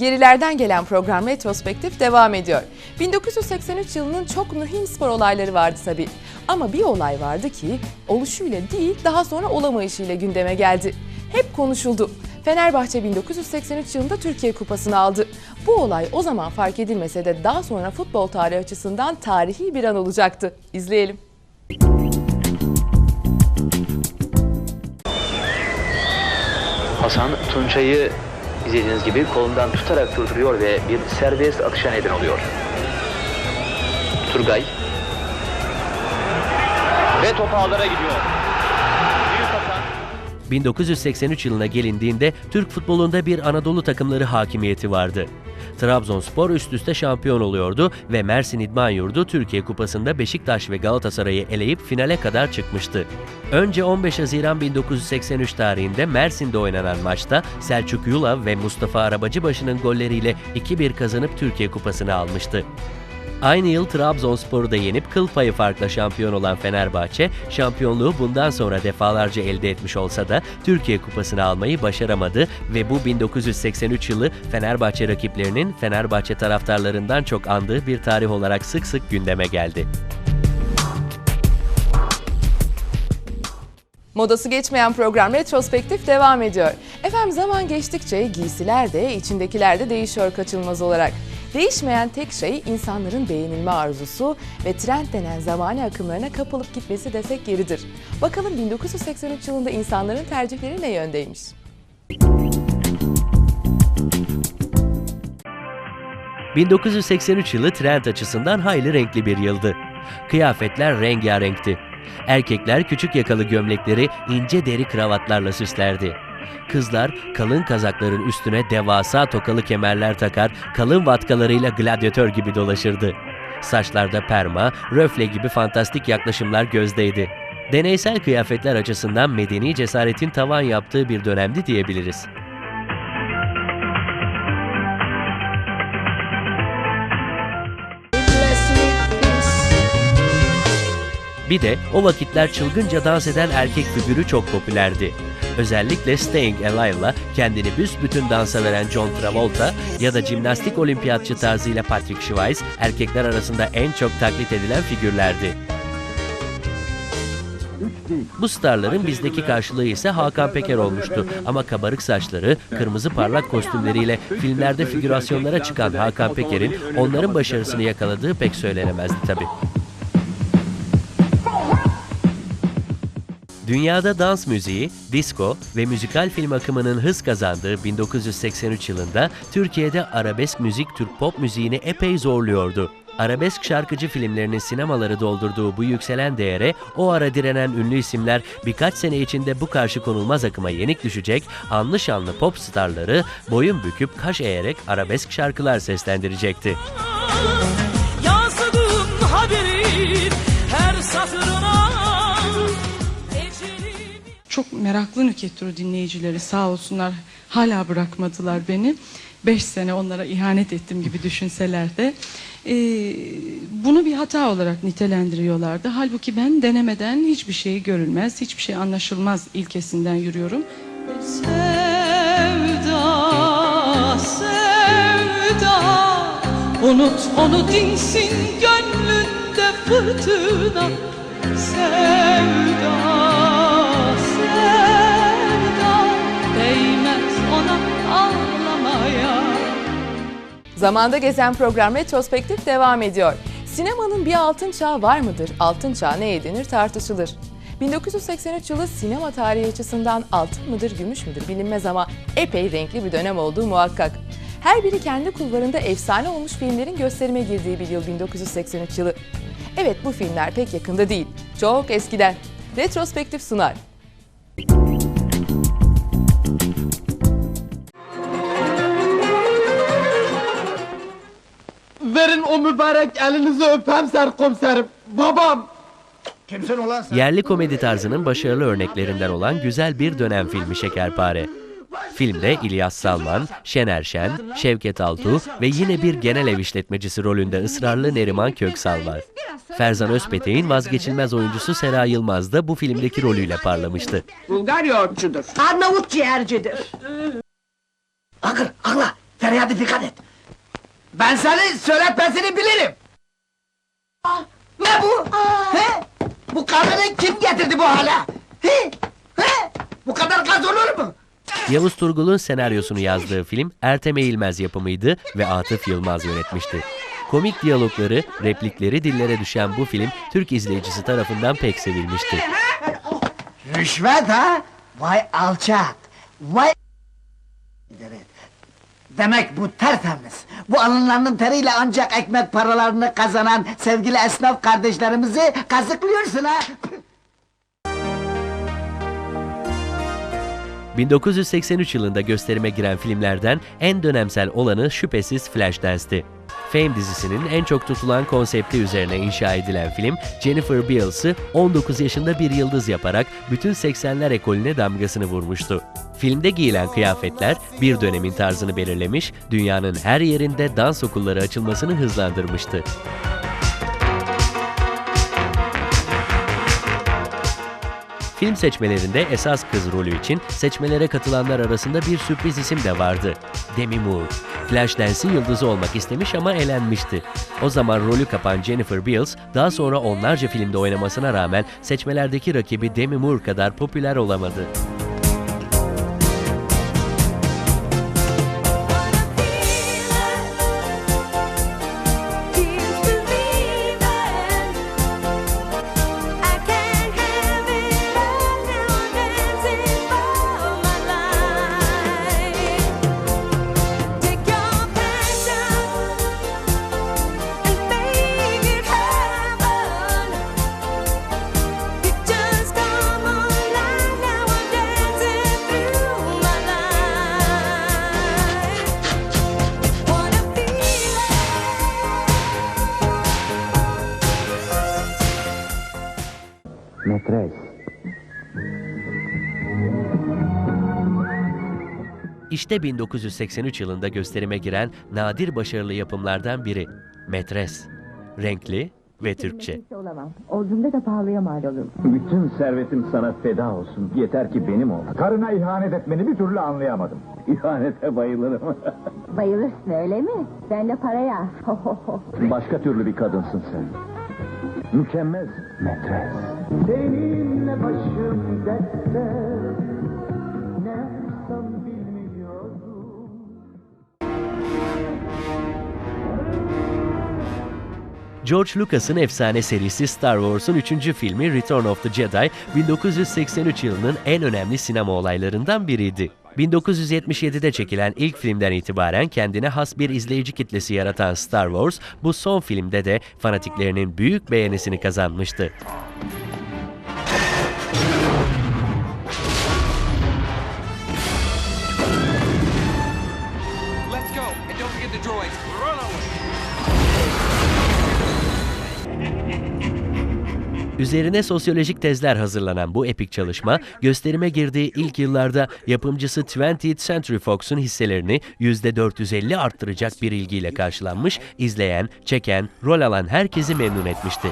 Gerilerden gelen program retrospektif devam ediyor. 1983 yılının çok mühim spor olayları vardı tabii. Ama bir olay vardı ki oluşuyla değil daha sonra olamayışıyla gündeme geldi. Hep konuşuldu. Fenerbahçe 1983 yılında Türkiye Kupası'nı aldı. Bu olay o zaman fark edilmese de daha sonra futbol tarihi açısından tarihi bir an olacaktı. İzleyelim. Hasan Tunçay'ı izlediğiniz gibi kolundan tutarak durduruyor ve bir serbest atışa neden oluyor. Turgay. Ve top ağlara gidiyor. Büyük Hasan. 1983 yılına gelindiğinde Türk futbolunda bir Anadolu takımları hakimiyeti vardı. Trabzonspor üst üste şampiyon oluyordu ve Mersin İdman Yurdu Türkiye Kupası'nda Beşiktaş ve Galatasaray'ı eleyip finale kadar çıkmıştı. Önce 15 Haziran 1983 tarihinde Mersin'de oynanan maçta Selçuk Yula ve Mustafa Arabacıbaşı'nın golleriyle 2-1 kazanıp Türkiye Kupası'nı almıştı. Aynı yıl Trabzonspor'u da yenip kıl payı farkla şampiyon olan Fenerbahçe, şampiyonluğu bundan sonra defalarca elde etmiş olsa da Türkiye Kupası'nı almayı başaramadı ve bu 1983 yılı Fenerbahçe rakiplerinin Fenerbahçe taraftarlarından çok andığı bir tarih olarak sık sık gündeme geldi. Modası geçmeyen program retrospektif devam ediyor. Efendim zaman geçtikçe giysiler de içindekiler de değişiyor kaçınılmaz olarak. Değişmeyen tek şey insanların beğenilme arzusu ve trend denen zamani akımlarına kapılıp gitmesi desek yeridir. Bakalım 1983 yılında insanların tercihleri ne yöndeymiş? ...1983 yılı trend açısından hayli renkli bir yıldı. Kıyafetler rengarenkti. Erkekler küçük yakalı gömlekleri ince deri kravatlarla süslerdi. Kızlar kalın kazakların üstüne devasa tokalı kemerler takar, kalın vatkalarıyla gladyatör gibi dolaşırdı. Saçlarda perma, röfle gibi fantastik yaklaşımlar gözdeydi. Deneysel kıyafetler açısından medeni cesaretin tavan yaptığı bir dönemdi diyebiliriz. Bir de o vakitler çılgınca dans eden erkek figürü çok popülerdi. Özellikle Staying Alive'la kendini büsbütün dansa veren John Travolta ya da jimnastik olimpiyatçı tarzıyla Patrick Swayze erkekler arasında en çok taklit edilen figürlerdi. Bu starların bizdeki karşılığı ise Hakan Peker olmuştu. Ama kabarık saçları, kırmızı parlak kostümleriyle filmlerde figürasyonlara çıkan Hakan Peker'in onların başarısını yakaladığı pek söylenemezdi tabii. Dünyada dans müziği, disco ve müzikal film akımının hız kazandığı 1983 yılında Türkiye'de arabesk müzik Türk pop müziğini epey zorluyordu. Arabesk şarkıcı filmlerinin sinemaları doldurduğu bu yükselen değere o ara direnen ünlü isimler birkaç sene içinde bu karşı konulmaz akıma yenik düşecek, anlı şanlı pop starları boyun büküp kaş eğerek arabesk şarkılar seslendirecekti. Çok meraklı Nüketro dinleyicileri sağ olsunlar hala bırakmadılar beni. Beş sene onlara ihanet ettim gibi düşünseler de. Ee, bunu bir hata olarak nitelendiriyorlardı. Halbuki ben denemeden hiçbir şey görülmez, hiçbir şey anlaşılmaz ilkesinden yürüyorum. Sevda, sevda Unut onu dinsin gönlünde fırtına sevda Zamanda gezen program retrospektif devam ediyor. Sinemanın bir altın çağı var mıdır? Altın çağı ne denir tartışılır. 1983 yılı sinema tarihi açısından altın mıdır, gümüş müdür bilinmez ama epey renkli bir dönem olduğu muhakkak. Her biri kendi kulvarında efsane olmuş filmlerin gösterime girdiği bir yıl 1983 yılı. Evet bu filmler pek yakında değil, çok eskiden. Retrospektif sunar. Verin o mübarek elinizi öpem serkomiserim. Babam. Kimsin ulan sen? Yerli komedi tarzının başarılı örneklerinden olan güzel bir dönem filmi Şekerpare. Filmde İlyas Salman, Şener Şen, Şevket Altuğ ve yine bir genel ev işletmecisi rolünde ısrarlı Neriman Köksal var. Ferzan Özpetek'in vazgeçilmez oyuncusu Sera Yılmaz da bu filmdeki rolüyle parlamıştı. Bulgar yoğurtçudur. Arnavut ciğercidir. Akıl, akla. hadi dikkat et. Ben seni söyletmesini bilirim. Ah, Ne bu? He? Bu kadını kim getirdi bu hale? He? He? Bu kadar gaz olur mu? Yavuz Turgul'un senaryosunu yazdığı film Ertem Eğilmez yapımıydı ve Atıf Yılmaz yönetmişti. Komik diyalogları, replikleri dillere düşen bu film Türk izleyicisi tarafından pek sevilmişti. Rüşvet ha? Vay alçak! Vay... Evet. Demek bu tertemiz. Bu alınlarının teriyle ancak ekmek paralarını kazanan sevgili esnaf kardeşlerimizi kazıklıyorsun ha? 1983 yılında gösterime giren filmlerden en dönemsel olanı şüphesiz Flashdance*'ti. Fame dizisinin en çok tutulan konsepti üzerine inşa edilen film, Jennifer Beals'ı 19 yaşında bir yıldız yaparak bütün 80'ler ekolüne damgasını vurmuştu. Filmde giyilen kıyafetler bir dönemin tarzını belirlemiş, dünyanın her yerinde dans okulları açılmasını hızlandırmıştı. Film seçmelerinde esas kız rolü için seçmelere katılanlar arasında bir sürpriz isim de vardı. Demi Moore. Flashdance yıldızı olmak istemiş ama elenmişti. O zaman rolü kapan Jennifer Beals, daha sonra onlarca filmde oynamasına rağmen seçmelerdeki rakibi Demi Moore kadar popüler olamadı. Metres. İşte 1983 yılında gösterime giren nadir başarılı yapımlardan biri. Metres. Renkli ve Türkçe. olamam. Olduğumda da pahalıya mal olurum. Bütün servetim sana feda olsun. Yeter ki benim ol. Karına ihanet etmeni bir türlü anlayamadım. İhanete bayılırım. Bayılırsın öyle mi? Ben de paraya. Başka türlü bir kadınsın sen. Mükemmel. Metres. Seninle başım dertte. Ne yapsam. George Lucas'ın efsane serisi Star Wars'un 3. filmi Return of the Jedi, 1983 yılının en önemli sinema olaylarından biriydi. 1977'de çekilen ilk filmden itibaren kendine has bir izleyici kitlesi yaratan Star Wars, bu son filmde de fanatiklerinin büyük beğenisini kazanmıştı. Üzerine sosyolojik tezler hazırlanan bu epik çalışma, gösterime girdiği ilk yıllarda yapımcısı 20th Century Fox'un hisselerini %450 arttıracak bir ilgiyle karşılanmış, izleyen, çeken, rol alan herkesi memnun etmişti.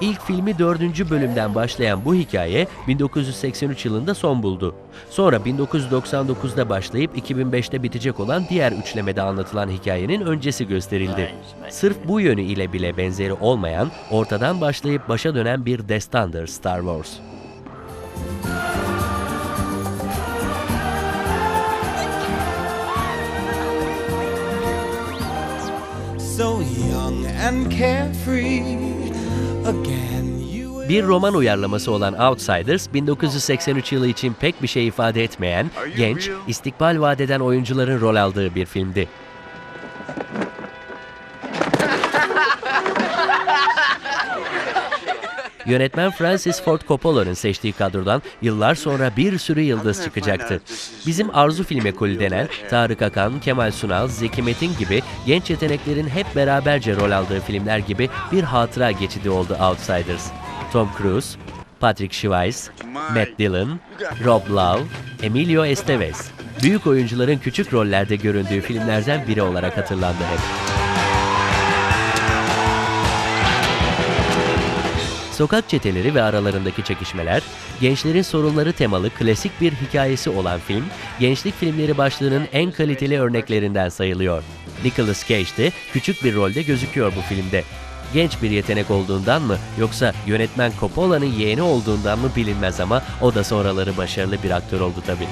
İlk filmi 4. bölümden başlayan bu hikaye 1983 yılında son buldu. Sonra 1999'da başlayıp 2005'te bitecek olan diğer üçlemede anlatılan hikayenin öncesi gösterildi. Sırf bu yönü ile bile benzeri olmayan, ortadan başlayıp başa dönen bir destandır Star Wars. So young and carefree Bir roman uyarlaması olan Outsiders, 1983 yılı için pek bir şey ifade etmeyen, genç, istikbal vadeden oyuncuların rol aldığı bir filmdi. Yönetmen Francis Ford Coppola'nın seçtiği kadrodan yıllar sonra bir sürü yıldız çıkacaktı. Bizim Arzu Film Ekolü denen Tarık Akan, Kemal Sunal, Zeki Metin gibi genç yeteneklerin hep beraberce rol aldığı filmler gibi bir hatıra geçidi oldu Outsiders. Tom Cruise, Patrick Swayze, Matt Dillon, Rob Lowe, Emilio Estevez. Büyük oyuncuların küçük rollerde göründüğü filmlerden biri olarak hatırlandı hep. Sokak çeteleri ve aralarındaki çekişmeler, gençlerin sorunları temalı klasik bir hikayesi olan film, gençlik filmleri başlığının en kaliteli örneklerinden sayılıyor. Nicolas Cage de küçük bir rolde gözüküyor bu filmde. Genç bir yetenek olduğundan mı yoksa yönetmen Coppola'nın yeğeni olduğundan mı bilinmez ama o da sonraları başarılı bir aktör oldu tabii.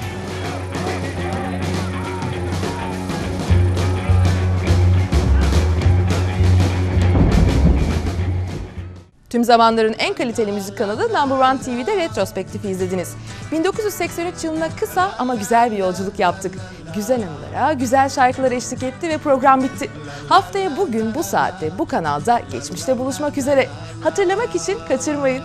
Tüm zamanların en kaliteli müzik kanalı Number One TV'de retrospektifi izlediniz. 1983 yılına kısa ama güzel bir yolculuk yaptık. Güzel anılara, güzel şarkılar eşlik etti ve program bitti. Haftaya bugün bu saatte bu kanalda geçmişte buluşmak üzere. Hatırlamak için kaçırmayın.